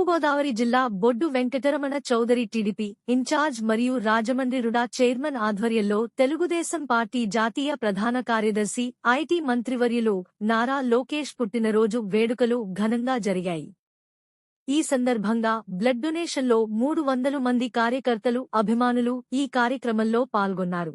తూర్పుగోదావరి జిల్లా Boddu Venkataramana Chowdary TDP in charge మరియు Rajahmundry RUDA chairman ఆధ్వర్యంలో తెలుగుదేశం పార్టీ జాతీయ ప్రధాన కార్యదర్శి ఐటీ మంత్రివర్యులు నారా లోకేష్ పుట్టినరోజు వేడుకలు ఘనంగా జరిగాయి. ఈ సందర్భంగా బ్లడ్ డొనేషన్లో మూడు వందలు మంది కార్యకర్తలు అభిమానులు ఈ కార్యక్రమంలో పాల్గొన్నారు.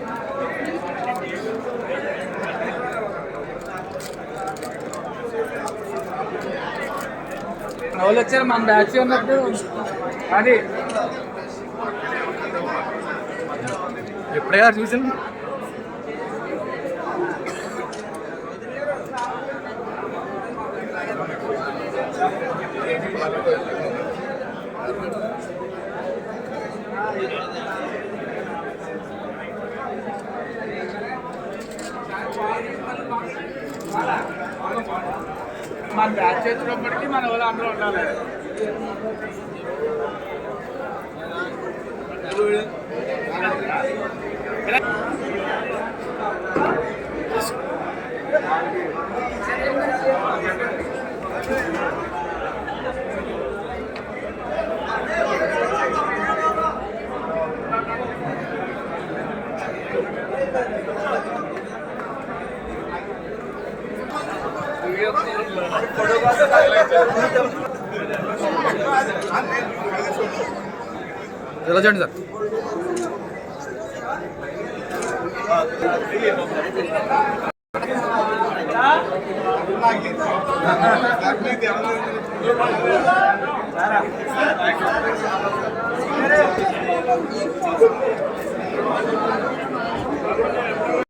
వాళ్ళు వచ్చారు మన బ్యాచ్ ఉన్నప్పుడు. అది ఎప్పుడైనా చూసాను మన బ్యాచ్ వచ్చినప్పటికీ మన వాళ్ళు అందరూ ఉండాలి. ఎలా చేయండి సార్ ఈ రోజున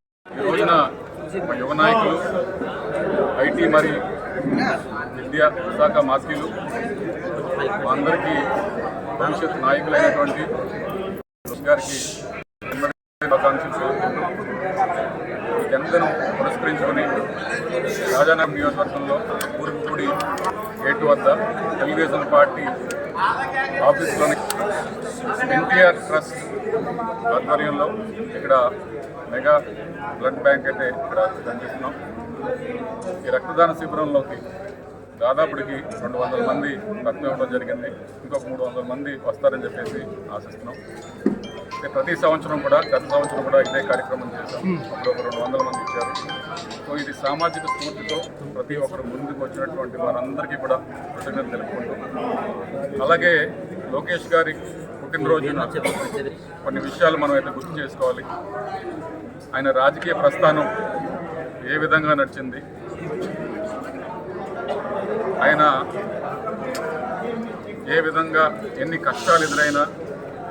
మా యువ నాయకులు ఐటీ మరి విద్యా శాఖ మాఫీలు అందరికీ భవిష్యత్ నాయకులైనటువంటి గారికి శుభాకాంక్షలు ఈ పురస్కరించుకొని రాజానగర్ నియోజకవర్గంలో ఊరుపూడి గేటు వద్ద తెలుగుదేశం పార్టీ ఆఫీస్లోని ఎన్టీఆర్ ట్రస్ట్ ఆధ్వర్యంలో ఇక్కడ మెగా బ్లడ్ బ్యాంక్ అయితే ఇక్కడ కనిపిస్తున్నాం ఈ రక్తదాన శిబిరంలోకి దాదాపుడికి రెండు వందల మంది రక్తం ఇవ్వడం జరిగింది. ఇంకొక మూడు వందల మంది వస్తారని చెప్పేసి ఆశిస్తున్నాం. ప్రతి సంవత్సరం కూడా గత సంవత్సరం కూడా ఇదే కార్యక్రమం చేశాం. అప్పుడు ఒక రెండు వందల మంది ఇచ్చారు సో ఇది సామాజిక స్ఫూర్తితో ప్రతి ఒక్కరు ముందుకు వచ్చినటువంటి వారందరికీ కూడా కృతజ్ఞత తెలుపుకుంటున్నాం. అలాగే లోకేష్ గారి పుట్టినరోజున కొన్ని విషయాలు మనం అయితే గుర్తు చేసుకోవాలి. ఆయన రాజకీయ ప్రస్థానం ఏ విధంగా నడిచింది? ఆయన ఏ విధంగా ఎన్ని కష్టాలు ఎదురైనా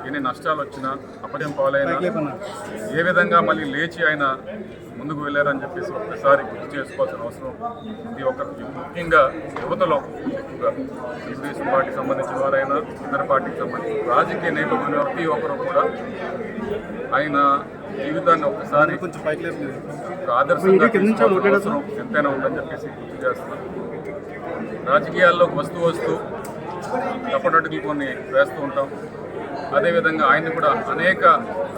ఎన్ని నష్టాలు వచ్చినా అపజయం పాలైనా ఏ విధంగా మళ్ళీ లేచి ఆయన ముందుకు వెళ్ళారని చెప్పేసి ఒక్కసారి గుర్తు చేసుకోవాల్సిన అవసరం ఇది ఒక ముఖ్యంగా యువతలో ఎక్కువగా తెలుగుదేశం పార్టీకి సంబంధించిన వారైనా ఇతర పార్టీకి సంబంధించిన రాజకీయ నేపథ్యంలో ప్రతి ఒక్కరు కూడా ఆయన జీవితాన్ని ఒక్కసారి కొంచెం పైకి ఆదర్శంగా అవసరం ఎంతైనా ఉందని చెప్పేసి గుర్తు చేస్తున్నాను. రాజకీయాల్లోకి వస్తూ వస్తూ తప్పనట్టుకులు కొన్ని వేస్తూ ఉంటాం. అదేవిధంగా ఆయన్ని కూడా అనేక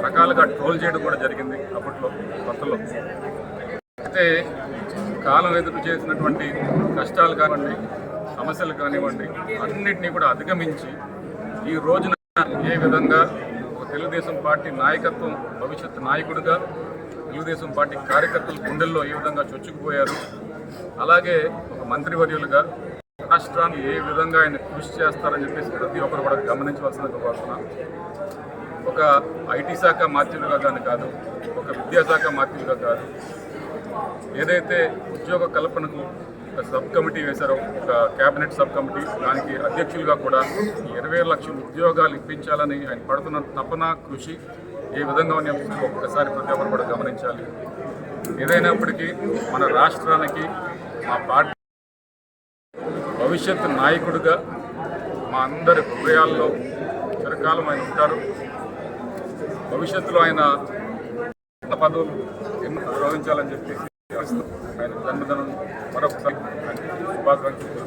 రకాలుగా ట్రోల్ చేయడం కూడా జరిగింది అప్పట్లో కొత్తలో. అయితే కాలం ఎదురు చేసినటువంటి కష్టాలు కానివ్వండి సమస్యలు కానివ్వండి అన్నిటినీ కూడా అధిగమించి ఈ రోజున ఏ విధంగా ఒక తెలుగుదేశం పార్టీ నాయకత్వం భవిష్యత్ నాయకుడిగా తెలుగుదేశం పార్టీ కార్యకర్తల గుండెల్లో ఏ విధంగా చొచ్చుకుపోయారు అలాగే ఒక మంత్రివర్యులుగా రాష్ట్రాన్ని ఏ విధంగా ఆయన కృషి చేస్తారని చెప్పేసి ప్రతి ఒక్కరు కూడా గమనించవలసిన కోరుతున్నాను ఒక ఐటీ శాఖ మాధ్యులుగా కానీ కాదు ఒక విద్యాశాఖ మాధ్యులుగా కాదు ఏదైతే ఉద్యోగ కల్పనకు ఒక సబ్ కమిటీ వేశారో ఒక కేబినెట్ సబ్ కమిటీ దానికి అధ్యక్షులుగా కూడా ఇరవై లక్షల ఉద్యోగాలు ఇప్పించాలని ఆయన పడుతున్న తపన కృషి ఏ విధంగా ఉన్నాయో ఒక్కసారి ప్రతి ఒక్కరు కూడా గమనించాలి. ఏదైనప్పటికీ మన రాష్ట్రానికి మా పార్టీ భవిష్యత్ నాయకుడిగా మా అందరి హృదయాల్లో చిరకాలం ఆయన ఉంటారు. భవిష్యత్తులో ఆయన పదవులు ఎన్నో గౌరవించాలని చెప్పి ఆయన జన్మదినం మరొకసారి శుభాకాంక్షలు